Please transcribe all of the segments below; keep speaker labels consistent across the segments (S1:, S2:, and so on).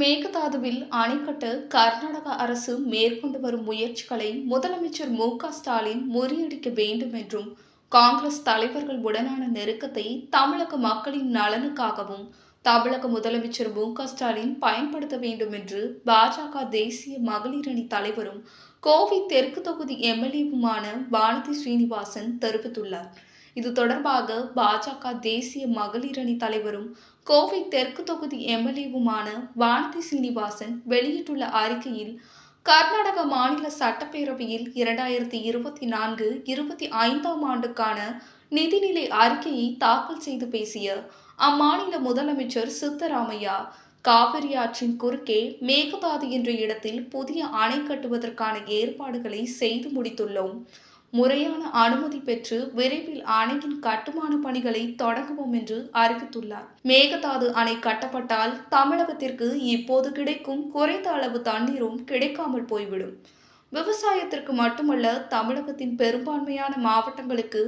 S1: மேகதாதுவில் அணைக்கட்ட கர்நாடக அரசு மேற்கொண்டு வரும் முயற்சிகளை முதலமைச்சர் மு க ஸ்டாலின் முறியடிக்க வேண்டும் என்றும் காங்கிரஸ் தலைவர்கள் உடனான நெருக்கத்தை தமிழக மக்களின் நலனுக்காகவும் தமிழக முதலமைச்சர் மு க ஸ்டாலின் பயன்படுத்த வேண்டும் என்று பாஜக தேசிய மகளிர் அணி தலைவரும் கோவை தெற்கு தொகுதி எம்எல்ஏவுமான வானதி ஸ்ரீனிவாசன் தெரிவித்துள்ளார். இது தொடர்பாக பாஜக தேசிய மகளிர் அணி தலைவரும் கோவை தெற்கு தொகுதி எம்எல்ஏவுமான வானதி சீனிவாசன் வெளியிட்டுள்ள அறிக்கையில் கர்நாடக மாநில சட்டப்பேரவையில் இரண்டாயிரத்தி இருபத்தி நான்கு இருபத்தி ஐந்தாம் ஆண்டுக்கான நிதிநிலை அறிக்கையை தாக்கல் செய்து பேசிய அம்மாநில முதலமைச்சர் சித்தராமையா காவிரி ஆற்றின் குறுக்கே மேகதாது என்ற இடத்தில் புதிய அணை கட்டுவதற்கான ஏற்பாடுகளை செய்து முடித்துள்ளோம். முறையான அனுமதி பெற்று விரைவில் அணையின் கட்டுமான பணிகளை தொடங்குவோம் என்று அறிவித்துள்ளார். மேகதாது அணை கட்டப்பட்டால் தமிழகத்திற்கு இப்போது கிடைக்கும் குறைந்த அளவு தண்ணீரும் கிடைக்காமல் போய்விடும். விவசாயத்திற்கு மட்டுமல்ல தமிழகத்தின் பெரும்பான்மையான மாவட்டங்களுக்கு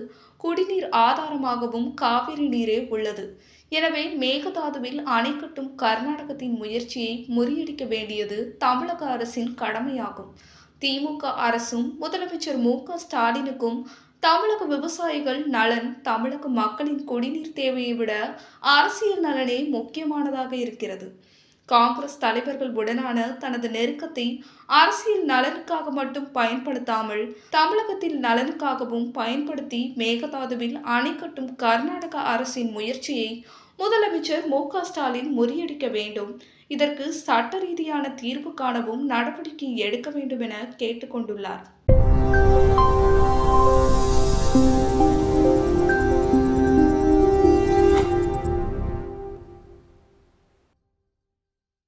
S1: குடிநீர் ஆதாரமாகவும் காவிரி நீரே உள்ளது. எனவே மேகதாதுவில் அணை கட்டும் கர்நாடகத்தின் முயற்சியை முறியடிக்க வேண்டியது தமிழக அரசின் கடமையாகும். திமுக அரசும் முதலமைச்சர் மு க ஸ்டாலினுக்கும் தமிழக விவசாயிகள் நலன் தமிழக மக்களின் குடிநீர் தேவையை விட அரசியல் நலனே முக்கியமானதாக இருக்கிறது. காங்கிரஸ் தலைவர்கள் உடனான தனது நெருக்கத்தை அரசியல் நலனுக்காக மட்டும் பயன்படுத்தாமல் தமிழகத்தின் நலனுக்காகவும் பயன்படுத்தி மேகதாதுவில் அணை கட்டும் கர்நாடக அரசின் முயற்சியை முதலமைச்சர் மு க ஸ்டாலின் முறியடிக்க வேண்டும். இதற்கு சட்ட ரீதியான தீர்வு காணவும் நடவடிக்கை எடுக்க வேண்டும் என கேட்டுக்கொண்டுள்ளார்.